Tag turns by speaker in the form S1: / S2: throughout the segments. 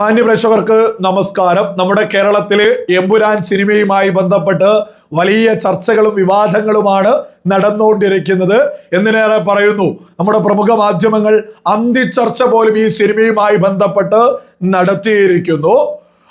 S1: മാന്യപ്രേക്ഷകർക്ക് നമസ്കാരം. നമ്മുടെ കേരളത്തിലെ എമ്പുരാൻ സിനിമയുമായി ബന്ധപ്പെട്ട് വലിയ ചർച്ചകളും വിവാദങ്ങളുമാണ് നടന്നുകൊണ്ടിരിക്കുന്നത്. എന്തിനേറെ പറയുന്നു നമ്മുടെ പ്രമുഖ മാധ്യമങ്ങൾ അന്തിച്ചർച്ച പോലും ഈ സിനിമയുമായി ബന്ധപ്പെട്ട് നടത്തിയിരിക്കുന്നു.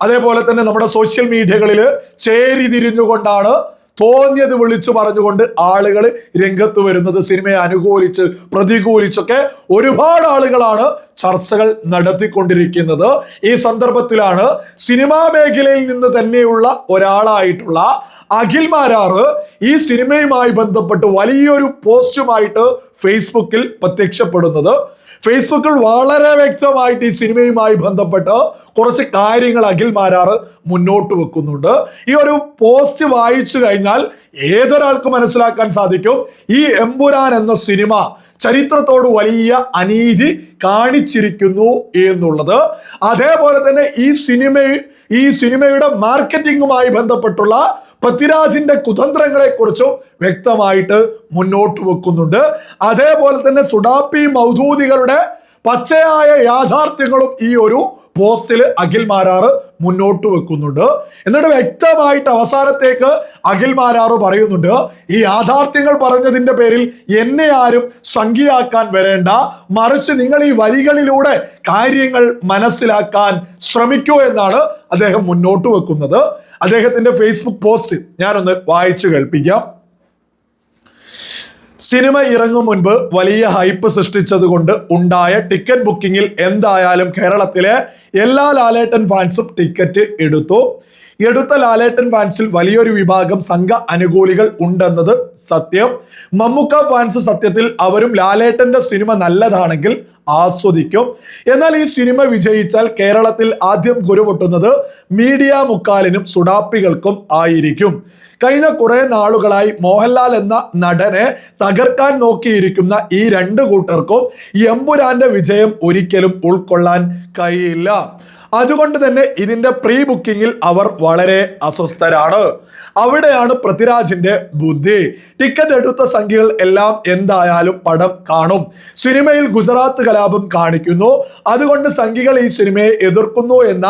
S1: അതേപോലെ തന്നെ നമ്മുടെ സോഷ്യൽ മീഡിയകളിൽ ചേരി തിരിഞ്ഞുകൊണ്ടാണ് തോന്നിയത് വിളിച്ചു പറഞ്ഞുകൊണ്ട് ആളുകൾ രംഗത്ത് വരുന്നത്. സിനിമയെ അനുകൂലിച്ച് പ്രതികൂലിച്ചൊക്കെ ഒരുപാട് ആളുകളാണ് ചർച്ചകൾ നടത്തിക്കൊണ്ടിരിക്കുന്നത് ഈ സന്ദർഭത്തിലാണ് സിനിമാ മേഖലയിൽ നിന്ന് തന്നെയുള്ള ഒരാളായിട്ടുള്ള അഖിൽ മാരാറ് ഈ സിനിമയുമായി ബന്ധപ്പെട്ട് വലിയൊരു പോസ്റ്റുമായിട്ട് ഫേസ്ബുക്കിൽ പ്രത്യക്ഷപ്പെടുന്നത്. ഫേസ്ബുക്കിൽ വളരെ വ്യക്തമായിട്ട് ഈ സിനിമയുമായി ബന്ധപ്പെട്ട് കുറച്ച് കാര്യങ്ങൾ അഖിൽ മാരാറ് മുന്നോട്ട് വെക്കുന്നുണ്ട്. ഈ ഒരു പോസ്റ്റ് വായിച്ചു കഴിഞ്ഞാൽ ഏതൊരാൾക്ക് മനസ്സിലാക്കാൻ സാധിക്കും. ഈ എമ്പുരാൻ എന്ന സിനിമ ചരിത്രത്തോട് വലിയ അനീതി കാണിച്ചിരിക്കുന്നു എന്നുള്ളത്. അതേപോലെ തന്നെ ഈ സിനിമ ഈ സിനിമയുടെ മാർക്കറ്റിംഗുമായി ബന്ധപ്പെട്ടുള്ള പൃഥ്വിരാജിന്റെ കുതന്ത്രങ്ങളെ കുറിച്ചും വ്യക്തമായിട്ട് മുന്നോട്ട് വെക്കുന്നുണ്ട്. അതേപോലെ തന്നെ സുഡാപ്പി മൗദൂദികളുടെ പച്ചയായ യാഥാർത്ഥ്യങ്ങളും ഈ ഒരു പോസ്റ്റിൽ അഖിൽ മാരാർ മുന്നോട്ട് വെക്കുന്നുണ്ട്. എന്നിട്ട് വ്യക്തമായിട്ട് അവസാനത്തേക്ക് അഖിൽ മാരാർ പറയുന്നുണ്ട് ഈ യാഥാർത്ഥ്യങ്ങൾ പറഞ്ഞതിന്റെ പേരിൽ എന്നെ ആരും സംഖ്യയാക്കാൻ വരേണ്ട. മറിച്ച് നിങ്ങൾ ഈ വരികളിലൂടെ കാര്യങ്ങൾ മനസ്സിലാക്കാൻ ശ്രമിക്കൂ എന്നാണ് അദ്ദേഹം മുന്നോട്ട് വെക്കുന്നത്. അദ്ദേഹത്തിന്റെ ഫേസ്ബുക്ക് പോസ്റ്റ് ഞാനൊന്ന് വായിച്ചു കേൾപ്പിക്കാം. സിനിമ ഇറങ്ങും മുൻപ് വലിയ ഹൈപ്പ് സൃഷ്ടിച്ചത് കൊണ്ട് ഉണ്ടായ ടിക്കറ്റ് ബുക്കിങ്ങിൽ എന്തായാലും കേരളത്തിലെ എല്ലാ ലാലേട്ടൻ ഫാൻസും ടിക്കറ്റ് എടുത്തു. എടുത്ത ലാലേട്ടൻ ഫാൻസിൽ വലിയൊരു വിഭാഗം സംഘ അനുകൂലികൾ ഉണ്ടെന്നത് സത്യം. മമ്മൂക്ക ഫാൻസ് സത്യത്തിൽ അവരും ലാലേട്ടന്റെ സിനിമ നല്ലതാണെങ്കിൽ ആസ്വദിക്കും. എന്നാൽ ഈ സിനിമ വിജയിച്ചാൽ കേരളത്തിൽ ആദ്യം കുരുപൊട്ടുന്നത് മീഡിയ മുക്കാലിനും സുഡാപ്പികൾക്കും ആയിരിക്കും. കഴിഞ്ഞ കുറെ നാളുകളായി മോഹൻലാൽ എന്ന നടനെ തകർക്കാൻ നോക്കിയിരിക്കുന്ന ഈ രണ്ട് കൂട്ടർക്കും എമ്പുരാന്റെ വിജയം ഒരിക്കലും ഉൾക്കൊള്ളാൻ കഴിയില്ല. അതുകൊണ്ട് തന്നെ ഇതിന്റെ പ്രീ ബുക്കിങ്ങിൽ അവർ വളരെ അസ്വസ്ഥരാണ്. അവിടെയാണ് പൃഥ്വിരാജിന്റെ ബുദ്ധി. ടിക്കറ്റ് എടുത്ത സംഖ്യകൾ എല്ലാം എന്തായാലും പടം കാണും. സിനിമയിൽ ഗുജറാത്ത് കലാപം കാണിക്കുന്നു. അതുകൊണ്ട് സംഖ്യകൾ ഈ സിനിമയെ എതിർക്കുന്നു എന്ന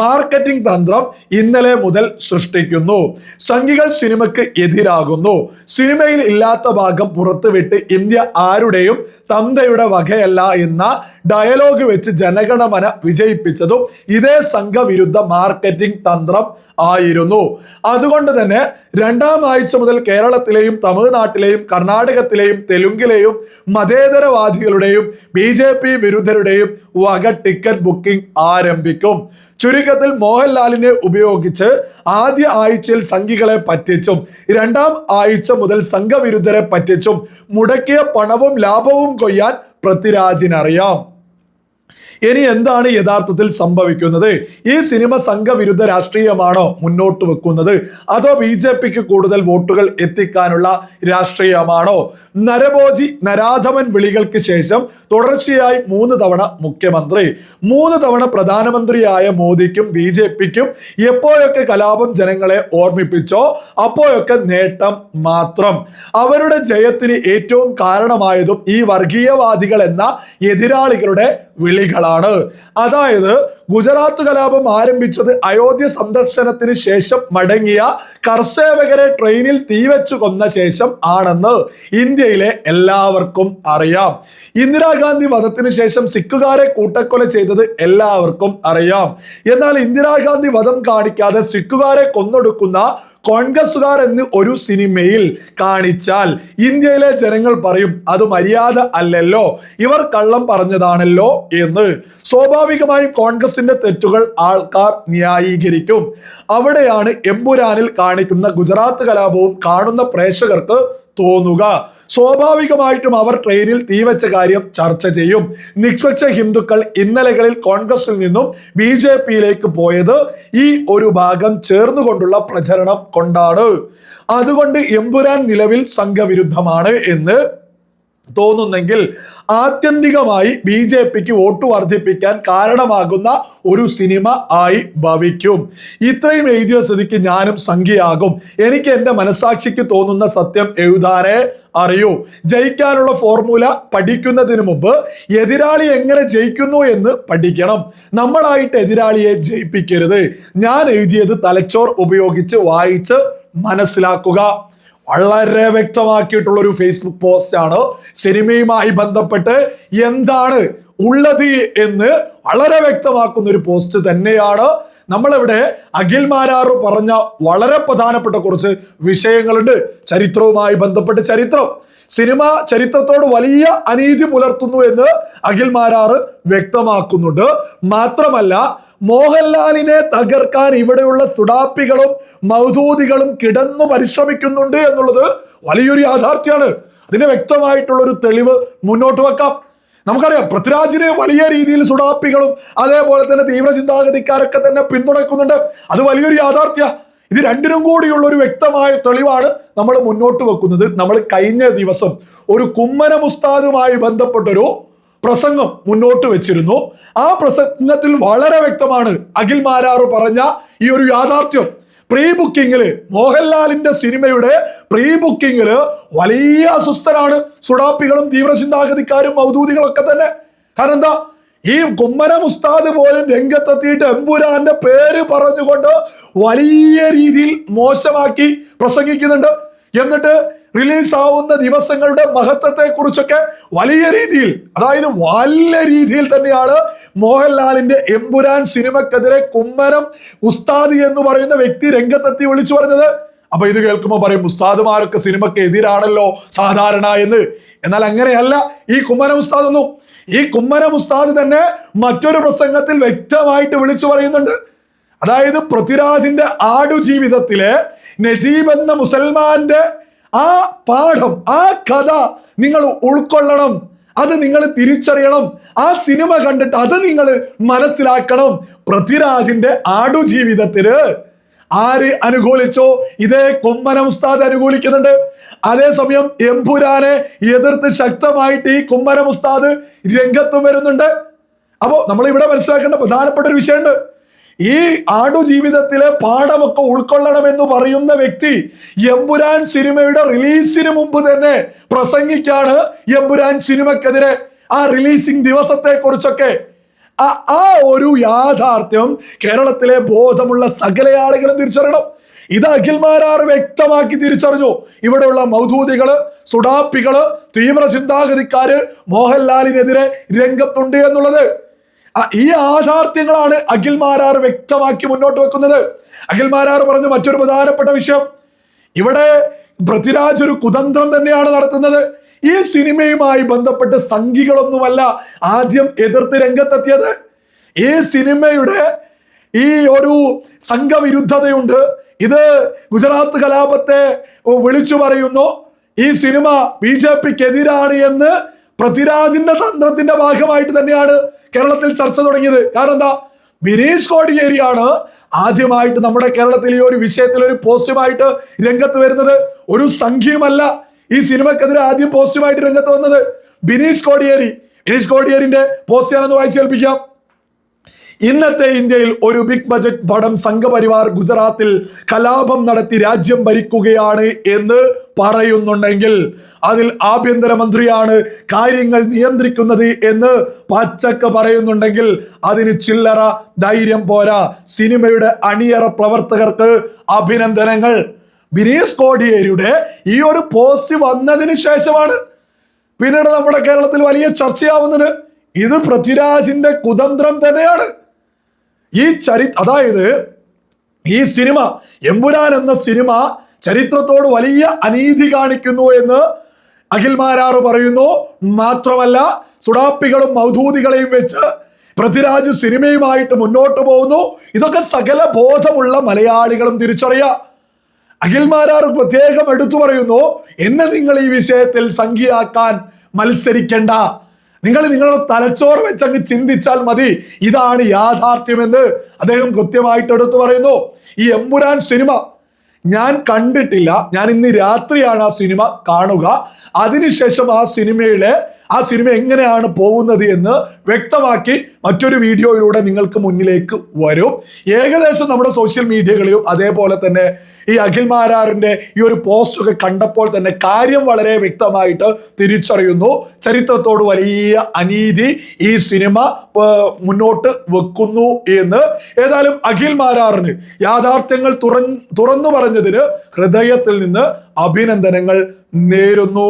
S1: മാർക്കറ്റിംഗ് തന്ത്രം ഇന്നലെ മുതൽ സൃഷ്ടിക്കുന്നു. സംഖ്യകൾ സിനിമയ്ക്ക് എതിരാകുന്നു. സിനിമയിൽ ഇല്ലാത്ത ഭാഗം പുറത്തുവിട്ട് ഇന്ത്യ ആരുടെയും തന്തയുടെ വകയല്ല എന്ന ഡയലോഗ് വെച്ച് ജനഗണമന വിജയിപ്പിച്ചതും ഇതേ സംഘവിരുദ്ധ മാർക്കറ്റിംഗ് തന്ത്രം ആയിരുന്നു. അതുകൊണ്ട് തന്നെ രണ്ടാം ആഴ്ച മുതൽ കേരളത്തിലെയും തമിഴ്നാട്ടിലെയും കർണാടകത്തിലെയും തെലുങ്കിലെയും മതേതരവാദികളുടെയും ബി ജെ പി വിരുദ്ധരുടെയും വക ടിക്കറ്റ് ബുക്കിംഗ് ആരംഭിക്കും. ചുരുക്കത്തിൽ മോഹൻലാലിനെ ഉപയോഗിച്ച് ആദ്യ ആഴ്ചയിൽ സംഘികളെ പറ്റിച്ചും രണ്ടാം ആഴ്ച മുതൽ സംഘവിരുദ്ധരെ പറ്റിച്ചും മുടക്കിയ പണവും ലാഭവും കൊയ്യാൻ പൃഥ്വിരാജിനറിയാം. ഇനി എന്താണ് യഥാർത്ഥത്തിൽ സംഭവിക്കുന്നത്? ഈ സിനിമ സംഘവിരുദ്ധ രാഷ്ട്രീയമാണോ മുന്നോട്ട് വെക്കുന്നത്? അതോ ബി ജെ പിക്ക് കൂടുതൽ വോട്ടുകൾ എത്തിക്കാനുള്ള രാഷ്ട്രീയമാണോ? നരഭോജി നരാധമൻ വിളികൾക്ക് ശേഷം തുടർച്ചയായി മൂന്ന് തവണ മുഖ്യമന്ത്രി മൂന്ന് തവണ പ്രധാനമന്ത്രിയായ മോദിക്കും ബി ജെ പിക്കും എപ്പോഴൊക്കെ കലാപം ജനങ്ങളെ ഓർമ്മിപ്പിച്ചോ അപ്പോഴൊക്കെ നേട്ടം മാത്രം. അവരുടെ ജയത്തിന് ഏറ്റവും കാരണമായതും ഈ വർഗീയവാദികൾ എന്ന എതിരാളികളുടെ വിളികളാണ്. അതായത് ഗുജറാത്ത് കലാപം ആരംഭിച്ചത് അയോധ്യ സന്ദർശനത്തിന് ശേഷം മടങ്ങിയ കർഷകരെ ട്രെയിനിൽ തീവച്ചു കൊന്ന ശേഷം ആണെന്ന് ഇന്ത്യയിലെ എല്ലാവർക്കും അറിയാം. ഇന്ദിരാഗാന്ധി വധത്തിന് ശേഷം സിഖുകാരെ കൂട്ടക്കൊല ചെയ്തത് എല്ലാവർക്കും അറിയാം. എന്നാൽ ഇന്ദിരാഗാന്ധി വധം കാണിക്കാതെ സിഖുകാരെ കൊന്നൊടുക്കുന്ന കോൺഗ്രസുകാർ എന്ന് ഒരു സിനിമയിൽ കാണിച്ചാൽ ഇന്ത്യയിലെ ജനങ്ങൾ പറയും അത് മര്യാദ അല്ലല്ലോ ഇവർ കള്ളം പറഞ്ഞതാണല്ലോ എന്ന്. സ്വാഭാവികമായും കോൺഗ്രസിന്റെ തെറ്റുകൾ ആൾക്കാർ ന്യായീകരിക്കും. അവിടെയാണ് എമ്പുരാനിൽ കാണിക്കുന്ന ഗുജറാത്ത് കലാപവും കാണുന്ന പ്രേക്ഷകർക്ക് തോന്നുക. സ്വാഭാവികമായിട്ടും അവർ ട്രെയിനിൽ തീവച്ച കാര്യം ചർച്ച ചെയ്യും. നിഷ്പക്ഷ ഹിന്ദുക്കൾ ഇന്നലകളിൽ കോൺഗ്രസിൽ നിന്നും ബി ജെ പിയിലേക്ക് പോയത് ഈ ഒരു ഭാഗം ചേർന്നുകൊണ്ടുള്ള പ്രചരണം കൊണ്ടാണ്. അതുകൊണ്ട് എമ്പുരാൻ നിലവിൽ സംഘവിരുദ്ധമാണ് എന്ന് തോന്നുന്നെങ്കിൽ ആത്യന്തികമായി ബി ജെ പിക്ക് വോട്ട് വർദ്ധിപ്പിക്കാൻ കാരണമാകുന്ന ഒരു സിനിമ ആയി ഭവിക്കും. ഇത്രയും എഴുതിയ സ്ഥിതിക്ക് ഞാനും സംഖ്യയാകും. എനിക്ക് എന്റെ മനസാക്ഷിക്ക് തോന്നുന്ന സത്യം എഴുതാനേ അറിയൂ. ജയിക്കാനുള്ള ഫോർമുല പഠിക്കുന്നതിന് മുമ്പ് എതിരാളി എങ്ങനെ ജയിക്കുന്നു എന്ന് പഠിക്കണം. നമ്മളായിട്ട് എതിരാളിയെ ജയിപ്പിക്കരുത്. ഞാൻ എഴുതിയത് തലച്ചോർ ഉപയോഗിച്ച് വായിച്ച് മനസ്സിലാക്കുക. വളരെ വ്യക്തമാക്കിയിട്ടുള്ള ഒരു ഫേസ്ബുക്ക് പോസ്റ്റ് ആണ്. സിനിമയുമായി ബന്ധപ്പെട്ട് എന്താണ് ഉള്ളത് എന്ന് വളരെ വ്യക്തമാക്കുന്ന ഒരു പോസ്റ്റ് തന്നെയാണ്. നമ്മളിവിടെ അഖിൽ മാരാറ് പറഞ്ഞ വളരെ പ്രധാനപ്പെട്ട കുറച്ച് വിഷയങ്ങളുണ്ട്. ചരിത്രവുമായി ബന്ധപ്പെട്ട് ചരിത്രം. സിനിമ ചരിത്രത്തോട് വലിയ അനീതി പുലർത്തുന്നു എന്ന് അഖിൽ മാരാറ് വ്യക്തമാക്കുന്നുണ്ട്. മാത്രമല്ല മോഹൻലാലിനെ തകർക്കാൻ ഇവിടെയുള്ള സുഡാപ്പികളും മൗദൂദികളും കിടന്നു പരിശ്രമിക്കുന്നുണ്ട് എന്നുള്ളത് വലിയൊരു യാഥാർത്ഥ്യമാണ് അതിന് വ്യക്തമായിട്ടുള്ള ഒരു തെളിവ് മുന്നോട്ട് വെക്കാം. നമുക്കറിയാം പൃഥ്വിരാജിനെ വലിയ രീതിയിൽ സുഡാപ്പികളും അതേപോലെ തന്നെ തീവ്ര ചിന്താഗതിക്കാരൊക്കെ തന്നെ പിന്തുണയ്ക്കുന്നുണ്ട്. അത് വലിയൊരു യാഥാർത്ഥ്യ. ഇത് രണ്ടിനും കൂടിയുള്ള ഒരു വ്യക്തമായ തെളിവാണ് നമ്മൾ മുന്നോട്ട് വെക്കുന്നത്. നമ്മൾ കഴിഞ്ഞ ദിവസം ഒരു കുമ്മന മുസ്താദുമായി ബന്ധപ്പെട്ടൊരു പ്രസംഗം മുന്നോട്ട് വെച്ചിരുന്നു. ആ പ്രസംഗത്തിൽ വളരെ വ്യക്തമാണ് അഖിൽ മാരാറ് പറഞ്ഞ ഈ ഒരു യാഥാർത്ഥ്യം. പ്രീ ബുക്കിങ്ങിൽ മോഹൻലാലിന്റെ സിനിമയുടെ പ്രീ ബുക്കിങ്ങിൽ വലിയ അസ്വസ്ഥരാണ്. സുഡാപ്പികളും തീവ്രചിന്താഗതിക്കാരും മൗദൂദികളൊക്കെ തന്നെ. കാരണം എന്താ? ഈ കുമ്മന മുസ്താദ് പോലും രംഗത്തെത്തിയിട്ട് എമ്പുരാന്റെ പേര് പറഞ്ഞുകൊണ്ട് വലിയ രീതിയിൽ മോശമാക്കി പ്രസംഗിക്കുന്നുണ്ട്. എന്നിട്ട് റിലീസ് ആവുന്ന ദിവസങ്ങളുടെ മഹത്വത്തെ കുറിച്ചൊക്കെ വലിയ രീതിയിൽ അതായത് വലിയ രീതിയിൽ തന്നെയാണ് മോഹൻലാലിന്റെ എമ്പുരാൻ സിനിമക്കെതിരെ കുമ്മനം ഉസ്താദ് എന്ന് പറയുന്ന വ്യക്തി രംഗത്തെത്തി വിളിച്ചു പറഞ്ഞത്. അപ്പൊ ഇത് കേൾക്കുമ്പോൾ പറയും ഉസ്താദുമാരൊക്കെ സിനിമക്ക് എതിരാണല്ലോ സാധാരണ എന്ന്. എന്നാൽ അങ്ങനെയല്ല ഈ കുമ്മനം ഉസ്താദ് ഒന്നും ഈ കുമ്മനം ഉസ്താദ് തന്നെ മറ്റൊരു പ്രസംഗത്തിൽ വ്യക്തമായിട്ട് വിളിച്ചു പറയുന്നുണ്ട്. അതായത് പൃഥ്വിരാജിന്റെ ആടുജീവിതത്തിലെ നജീബ് എന്ന മുസൽമാന്റെ ആ പാഠം ആ കഥ നിങ്ങൾ ഉൾക്കൊള്ളണം. അത് നിങ്ങൾ തിരിച്ചറിയണം. ആ സിനിമ കണ്ടിട്ട് അത് നിങ്ങൾ മനസ്സിലാക്കണം. പൃഥ്വിരാജിന്റെ ആടുജീവിതത്തിൽ ആര് അനുകൂലിച്ചോ? ഇതേ കൊമ്മനം ഉസ്താദ് അനുകൂലിക്കുന്നുണ്ട്. അതേസമയം എംപുരാനെ എതിർത്ത് ശക്തമായിട്ട് ഈ കുമ്മനം ഉസ്താദ് രംഗത്തും വരുന്നുണ്ട്. അപ്പോ നമ്മൾ ഇവിടെ മനസ്സിലാക്കേണ്ട പ്രധാനപ്പെട്ട ഒരു വിഷയമുണ്ട്. ഈ ആടുജീവിതത്തിലെ പാഠമൊക്കെ ഉൾക്കൊള്ളണമെന്ന് പറയുന്ന വ്യക്തി എമ്പുരാൻ സിനിമയുടെ റിലീസിന് മുമ്പ് തന്നെ പ്രസംഗിക്കാണ് എമ്പുരാൻ സിനിമക്കെതിരെ ആ റിലീസിംഗ് ദിവസത്തെ കുറിച്ചൊക്കെ ആ- ഒരു യാഥാർത്ഥ്യം കേരളത്തിലെ ബോധമുള്ള സകല ആളുകളും തിരിച്ചറിയണം. ഇത് അഖിൽമാരാർ വ്യക്തമാക്കി തിരിച്ചറിഞ്ഞു. ഇവിടെയുള്ള മൗധൂതികൾ സുഡാപ്പികൾ തീവ്ര ചിന്താഗതിക്കാര് മോഹൻലാലിനെതിരെ രംഗത്തുണ്ട് എന്നുള്ളത്. ഈ യാഥാർത്ഥ്യങ്ങളാണ് അഖിൽ മാരാർ വ്യക്തമാക്കി മുന്നോട്ട് വെക്കുന്നത്. അഖിൽ മാരാർ പറഞ്ഞ മറ്റൊരു പ്രധാനപ്പെട്ട വിഷയം. ഇവിടെ പൃഥ്വിരാജ് ഒരു കുതന്ത്രം തന്നെയാണ് നടത്തുന്നത്. ഈ സിനിമയുമായി ബന്ധപ്പെട്ട് സംഘികളൊന്നുമല്ല ആദ്യം എതിർത്ത് രംഗത്തെത്തിയത്. ഈ സിനിമയുടെ ഈ ഒരു സംഘവിരുദ്ധതയുണ്ട്. ഇത് ഗുജറാത്ത് കലാപത്തെ വിളിച്ചു പറയുന്നു. ഈ സിനിമ ബി ജെ പിക്ക് എതിരാണ് എന്ന് പൃഥ്വിരാജിന്റെ തന്ത്രത്തിന്റെ ഭാഗമായിട്ട് തന്നെയാണ് കേരളത്തിൽ ചർച്ച തുടങ്ങിയത്. കാരണം എന്താ ബിനീഷ് കോടിയേരിയാണ് ആദ്യമായിട്ട് നമ്മുടെ കേരളത്തിൽ ഈ ഒരു വിഷയത്തിൽ ഒരു പോസിറ്റീവായിട്ട് രംഗത്ത് വരുന്നത്. ഒരു സംഖ്യമല്ല ഈ സിനിമക്കെതിരെ ആദ്യം പോസിറ്റീവായിട്ട് രംഗത്ത് വന്നത് ബിനീഷ് കോടിയേരി. ബിനീഷ് കോടിയേരിന്റെ പോസ്റ്റ് ഞാനൊന്ന് വായിച്ചു കേൾപ്പിക്കാം. ഇന്നത്തെ ഇന്ത്യയിൽ ഒരു ബിഗ് ബജറ്റ് പടം സംഘപരിവാർ ഗുജറാത്തിൽ കലാപം നടത്തി രാജ്യം ഭരിക്കുകയാണ് എന്ന് പറയുന്നുണ്ടെങ്കിൽ അതിൽ ആഭ്യന്തരമന്ത്രിയാണ് കാര്യങ്ങൾ നിയന്ത്രിക്കുന്നത് എന്ന് പച്ചക്ക പറയുന്നുണ്ടെങ്കിൽ അതിന് ചില്ലറ ധൈര്യം പോരാ. സിനിമയുടെ അണിയറ പ്രവർത്തകർക്ക് അഭിനന്ദനങ്ങൾ. ബിനീഷ് കോടിയേരിയുടെ ഈ ഒരു പോസ്റ്റ് വന്നതിന് ശേഷമാണ് പിന്നീട് നമ്മുടെ കേരളത്തിൽ വലിയ ചർച്ചയാവുന്നത്. ഇത് പൃഥ്വിരാജിന്റെ കുതന്ത്രം തന്നെയാണ്. ഈ ചരി അതായത് ഈ സിനിമ എമ്പുരാൻ എന്ന സിനിമ ചരിത്രത്തോട് വലിയ അനീതി കാണിക്കുന്നു എന്ന് അഖിൽ മാരാറ് പറയുന്നു. മാത്രമല്ല സുഡാപ്പികളും മൗധൂതികളെയും വെച്ച് പൃഥ്വിരാജ് സിനിമയുമായിട്ട് മുന്നോട്ട് പോകുന്നു. ഇതൊക്കെ സകല ബോധമുള്ള മലയാളികളും തിരിച്ചറിയാം. അഖിൽമാരാർ പ്രത്യേകം എടുത്തു പറയുന്നു എന്നെ നിങ്ങൾ ഈ വിഷയത്തിൽ സംഖ്യയാക്കാൻ മത്സരിക്കണ്ട. നിങ്ങൾ നിങ്ങളുടെ തലച്ചോറ് വെച്ചങ്ങ് ചിന്തിച്ചാൽ മതി. ഇതാണ് യാഥാർത്ഥ്യമെന്ന് അദ്ദേഹം കൃത്യമായിട്ട് എടുത്തു പറയുന്നു. ഈ എമ്പുരാൻ സിനിമ ഞാൻ കണ്ടിട്ടില്ല. ഞാൻ ഇന്ന് രാത്രിയാണ് ആ സിനിമ കാണുക. അതിനുശേഷം ആ സിനിമയിലെ ആ സിനിമ എങ്ങനെയാണ് പോകുന്നത് എന്ന് വ്യക്തമാക്കി മറ്റൊരു വീഡിയോയിലൂടെ നിങ്ങൾക്ക് മുന്നിലേക്ക് വരും. ഏകദേശം നമ്മുടെ സോഷ്യൽ മീഡിയകളിലും അതേപോലെ തന്നെ ഈ അഖിൽ മാരാറിന്റെ ഈ ഒരു പോസ്റ്റ് ഒക്കെ കണ്ടപ്പോൾ തന്നെ കാര്യം വളരെ വ്യക്തമായിട്ട് തിരിച്ചറിയുന്നു. ചരിത്രത്തോട് വലിയ അനീതി ഈ സിനിമ മുന്നോട്ട് വെക്കുന്നു എന്ന്. ഏതായാലും അഖിൽ മാരാറിന് യാഥാർത്ഥ്യങ്ങൾ തുറന്ന് തുറന്നു പറഞ്ഞതിന് ഹൃദയത്തിൽ നിന്ന് അഭിനന്ദനങ്ങൾ നേരുന്നു.